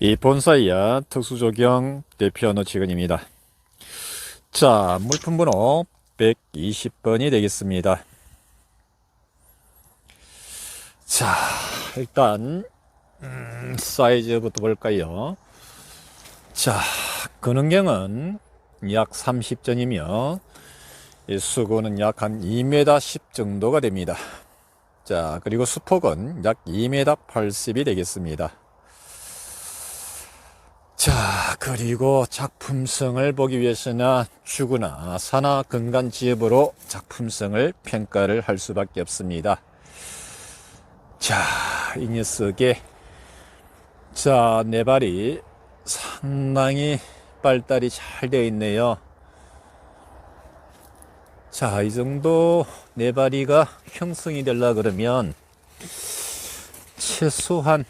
이 본사이야 특수조경 대피언어 직원입니다. 자, 물품번호 120번이 되겠습니다. 자, 일단 음, 사이즈부터 볼까요? 자, 근은경은 약 30전이며 수고는 약 한 2m 10 정도가 됩니다. 자, 그리고 수폭은 약 2m 80이 되겠습니다. 자, 그리고 작품성을 보기 위해서는 주구나 산하 근간 지엽으로 작품성을 평가를 할 수밖에 없습니다. 자, 이 녀석의 자, 네 발이 상당히 발달이 잘 되어 있네요. 자, 이 정도 네 발이가 형성이 되려 그러면 최소한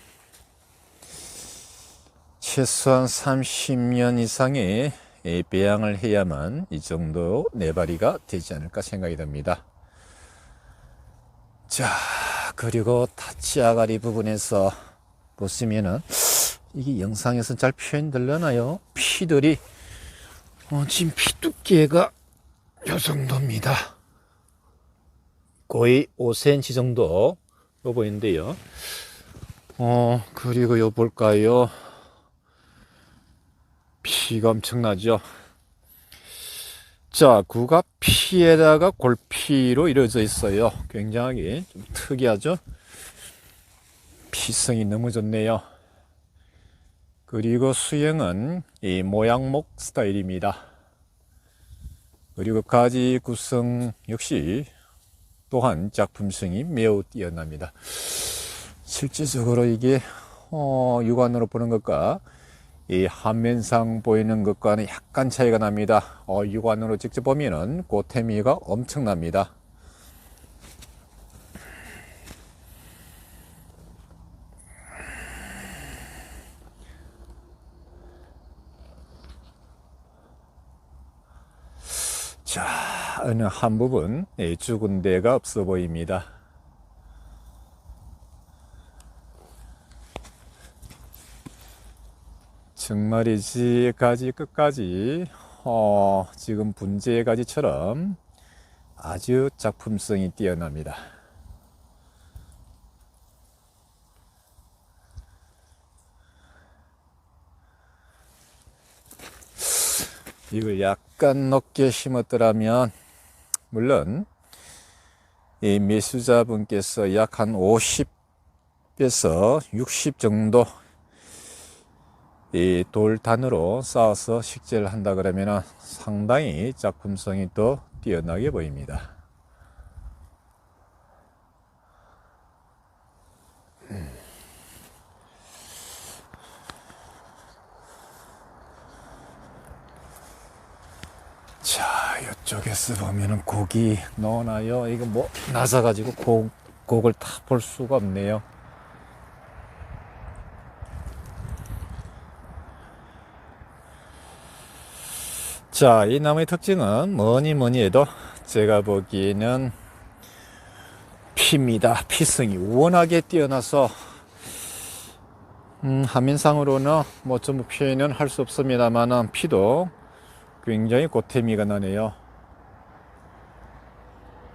최소한 30년 이상의 이 배양을 해야만 이 정도 네바리가 되지 않을까 생각이 듭니다. 자, 그리고 타치 아가리 부분에서 보시면은 이게 영상에서 잘 표현되려나요? 피들이 어, 지금 피 두께가 요 정도입니다. 거의 5cm 정도 로 보이는데요. 어, 그리고 요 볼까요? 피가 엄청나죠. 자, 구가 피에다가 골피로 이루어져 있어요. 굉장히 좀 특이하죠. 피성이 너무 좋네요. 그리고 수영은 이 모양목 스타일입니다. 그리고 가지 구성 역시 또한 작품성이 매우 뛰어납니다. 실질적으로 이게 어, 육안으로 보는 것과 이 화면상 보이는 것과는 약간 차이가 납니다. 어, 육안으로 직접 보면은 고태미가 엄청납니다. 자, 어느 한 부분 예, 죽은 데가 없어 보입니다. 정말이지 가지 끝까지 어, 지금 분재의 가지처럼 아주 작품성이 뛰어납니다. 이걸 약간 높게 심었더라면 물론 이 매수자분께서 약 한 50에서 60 정도 이 돌단으로 쌓아서 식재를 한다 그러면 상당히 작품성이 또 뛰어나게 보입니다. 자, 이쪽에서 보면은 고기 넣어놔요. 이거 뭐 나사가지고 고, 곡을 다 볼 수가 없네요. 자, 이 나무의 특징은 뭐니 뭐니 해도 제가 보기에는 피입니다. 피성이 워낙에 뛰어나서 음, 화면상으로는 뭐 전부 표현은 할 수 없습니다만 피도 굉장히 고태미가 나네요.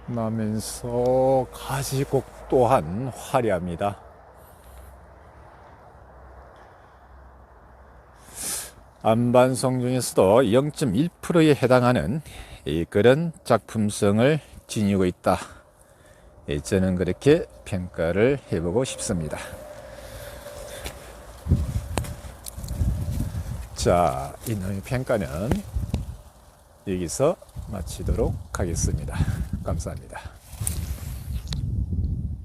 나면서 가지곡 또한 화려합니다. 안반성 중에서도 0.1%에 해당하는 이 그런 작품성을 지니고 있다. 예, 저는 그렇게 평가를 해보고 싶습니다. 자, 이놈의 평가는 여기서 마치도록 하겠습니다. 감사합니다.